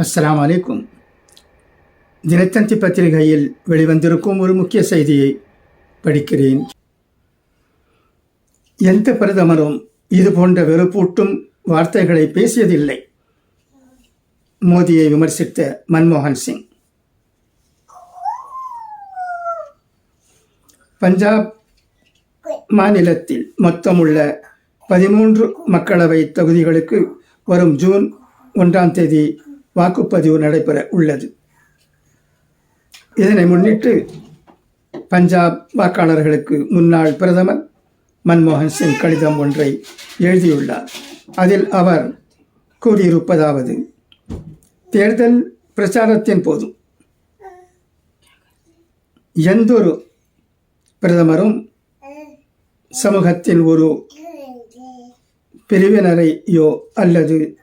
அஸ்லாம் அலைக்கும் தினத்தந்தி பத்திரிகையில் வெளிவந்திருக்கும் ஒரு முக்கிய செய்தியை படிக்கிறேன். எந்த பிரதமரும் இது போன்ற வெறுப்பூட்டும் வார்த்தைகளை பேசியதில்லை. மோதியை விமர்சித்த மன்மோகன் சிங். பஞ்சாப் மாநிலத்தில் மொத்தமுள்ள பதிமூன்று மக்களவை தொகுதிகளுக்கு வரும் ஜூன் ஒன்றாம் தேதி வாக்குப்பதிவு நடைபெற உள்ளது. இதனை முன்னிட்டு பஞ்சாப் வாக்காளர்களுக்கு முன்னாள் பிரதமர் மன்மோகன் சிங் கடிதம் ஒன்றை எழுதியுள்ளார். அதில் அவர் கூறியிருப்பதாவது தேர்தல் பிரச்சாரத்தின் போது எந்தொரு பிரதமரும் சமூகத்தின் ஒரு பிரிவினரையோ அல்லது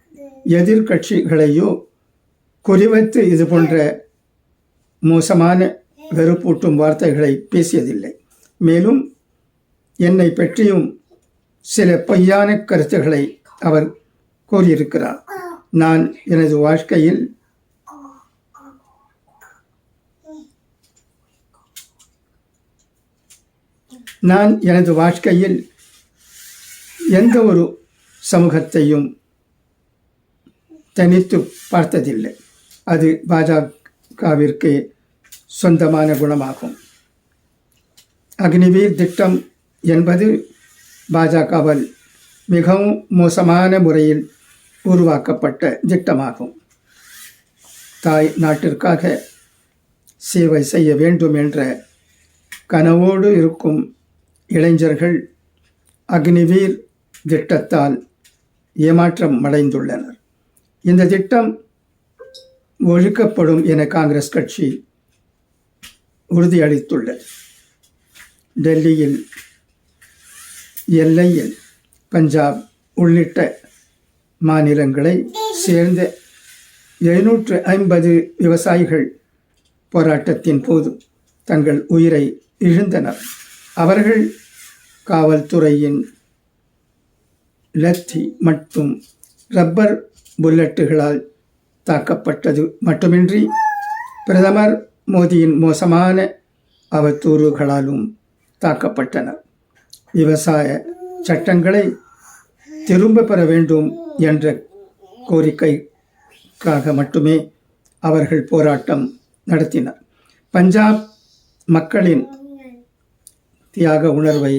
எதிர்கட்சிகளையோ குறிவைத்து இது போன்ற மோசமான வெறுப்பூட்டும் வார்த்தைகளை பேசியதில்லை. மேலும் என்னை பற்றியும் சில பொய்யான கருத்துக்களை அவர் கூறியிருக்கிறார். நான் எனது வாழ்க்கையில் நான் எனது வாழ்க்கையில் எந்த ஒரு சமூகத்தையும் தனித்து பார்த்ததில்லை. அது பாஜகவிற்கு சொந்தமான குணமாகும். அக்னிவீர் திட்டம் என்பது பாஜகவால் மிகவும் மோசமான முறையில் உருவாக்கப்பட்ட திட்டமாகும். தாய் நாட்டிற்காக சேவை செய்ய வேண்டும் என்ற கனவோடு இருக்கும் இளைஞர்கள் அக்னிவீர் திட்டத்தால் ஏமாற்றம் அடைந்துள்ளனர். இந்த திட்டம் ஒழுக்கப்படும் என காங்கிரஸ் கட்சி உறுதியளித்துள்ளது. டெல்லியில் எல்லையில் பஞ்சாப் உள்ளிட்ட மாநிலங்களை சேர்ந்த எழுநூற்று ஐம்பது விவசாயிகள் போராட்டத்தின் போது தங்கள் உயிரை இழந்தனர். அவர்கள் காவல்துறையின் லத்தி மற்றும் ரப்பர் புல்லட்டுகளால் தாக்கப்பட்டது மட்டுமின்றி பிரதமர் மோடியின் மோசமான அவத்தூறுகளாலும் தாக்கப்பட்டனர் விவசாய சட்டங்களை திரும்ப பெற வேண்டும் என்ற கோரிக்கைக்காக மட்டுமே அவர்கள் போராட்டம் நடத்தினர். பஞ்சாப் மக்களின் தியாக உணர்வை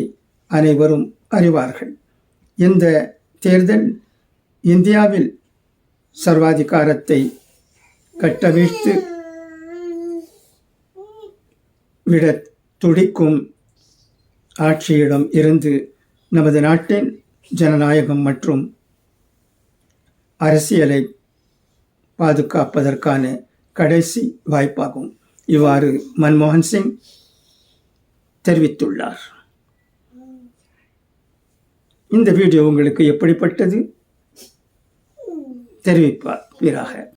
அனைவரும் அறிவார்கள். இந்த தேர்தல் இந்தியாவில் சர்வாதிகாரத்தை கட்டவிழ்த்து விட துடிக்கும் ஆட்சியிடம் இருந்து நமது நாட்டின் ஜனநாயகம் மற்றும் அரசியலை பாதுகாப்பதற்கான கடைசி வாய்ப்பாகும். இவ்வாறு மன்மோகன் சிங் தெரிவித்துள்ளார். இந்த வீடியோ உங்களுக்கு எப்படிப்பட்டது? தெரிவிப்பார். வீராக.